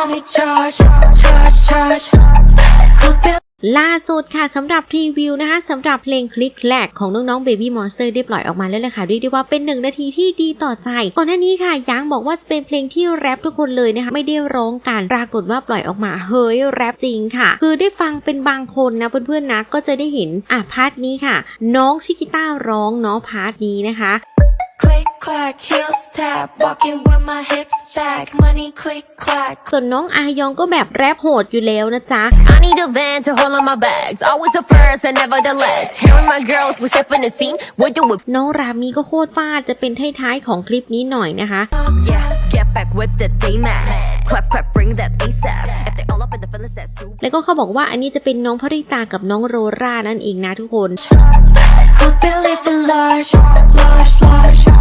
on me charge, charge, charge. ล่าสุดค่ะสำหรับรีวิวนะคะสำหรับเพลงคลิกแลกของน้องๆ Baby Monster ได้ปล่อยออกมาแล้วเลยค่ะเรียกได้ว่าเป็นหนึ่งนาทีที่ดีต่อใจ ก่อนหน้านี้ค่ะยังบอกว่าจะเป็นเพลงที่แรปทุกคนเลยนะคะไม่ได้ร้องกันปรากฏว่าปล่อยออกมาเฮ้ยแรปจริงค่ะ คือได้ฟังเป็นบางคนนะเพื่อนๆนะก็จะได้เห็นอะพาร์ทนี้ค่ะ น้องชิกิต้าร้องเนาะพาร์ทนี้นะคะ clack, heels tap, walking with my hips back. Money click clack. ส่วนน้องอายองก็แบบแรปโหดอยู่แล้วนะจ๊ะ I need a van to hold on my bags. Always the first and never the last. Hearing my girls, we step in the scene. We do it. น้องรามีก็โคตรฟาดจะเป็นท้ายๆของคลิปนี้หน่อยนะคะ Yeah, get back with the day man. Clap, clap, bring that ASAP. If they all up in the feelings, that's too แล้วก็เขาบอกว่าอันนี้จะเป็นน้องพริตากับน้องโรรานั่นเองนะทุกคน Who been living large, large, large.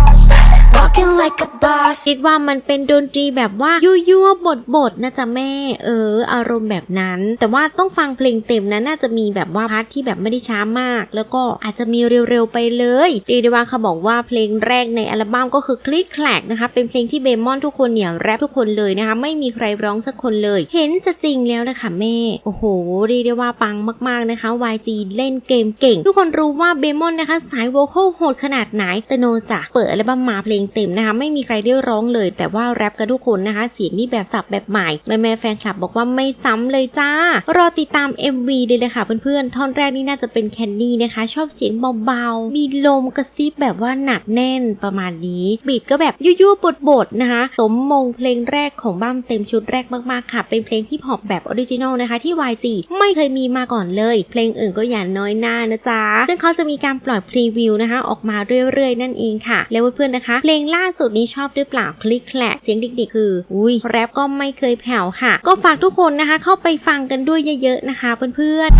คิดว่ามันเป็นดนตรีแบบว่ายั่วยวบทบทๆนะจ๊ะแม่ เออ อารมณ์แบบนั้น แต่ว่าต้องฟังเพลงเต็มนะน่าจะมีแบบว่าพาร์ทที่แบบไม่ได้ช้ามาก แล้วก็อาจจะมีเร็วๆไปเลยเรียกได้ว่าเขาบอกว่าเพลงแรกในอัลบั้มก็คือคลิกแคลกนะคะเป็นเพลงที่เบมอนทุกคนเนี่ยแรปทุกคนเลยนะคะไม่มีใครร้องสักคนเลย เห็นจะจริงแล้วนะคะแม่ โอ้โหเรียกได้ว่าปังมากๆนะคะ YG เล่นเกมเก่ง ทุกคนรู้ว่าเบมอนนะคะสายโวคอลโหดขนาดไหนแต่โนจะเปิดอัลบั้มมาเพลงเต็มนะคะไม่มีใครได้ร้องเลย แต่ว่าแรปกันทุกคนนะคะ เสียงนี่แบบสับแบบใหม่แม่แม่แฟนคลับบอกว่าไม่ซ้ำเลยจ้า รอติดตาม MV เลยเลยค่ะเพื่อนๆ ท่อนแรกนี่น่าจะเป็นแคนนี่นะคะ ชอบเสียงเบาๆ มีลมกระซิบแบบว่าหนักแน่นประมาณนี้ บีดก็แบบยั่วๆบดๆนะคะ สมมงเพลงแรกของบ้มเต็มชุดแรกมากๆค่ะ เป็นเพลงที่พอปแบบออริจินอลนะคะที่ YG ไม่เคยมีมาก่อนเลย เพลงอื่นก็อย่าน้อยหน้านะจ๊ะ ซึ่งเขาจะมีการปล่อยพรีวิวนะคะ ออกมาเรื่อยๆ นั่นเองค่ะ แล้วเพื่อนๆนะคะ เพลงล่าสุดนี้ชอบหรือเปล่าคลิกแคลกเสียงดิกๆ คือ อุ้ยแรปก็ไม่เคยแผ่วค่ะ ก็ฝากทุกคนนะคะ เข้าไปฟังกันด้วยเยอะๆนะคะเพื่อนๆ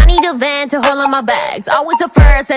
I need a van to hold on my bags. Always the first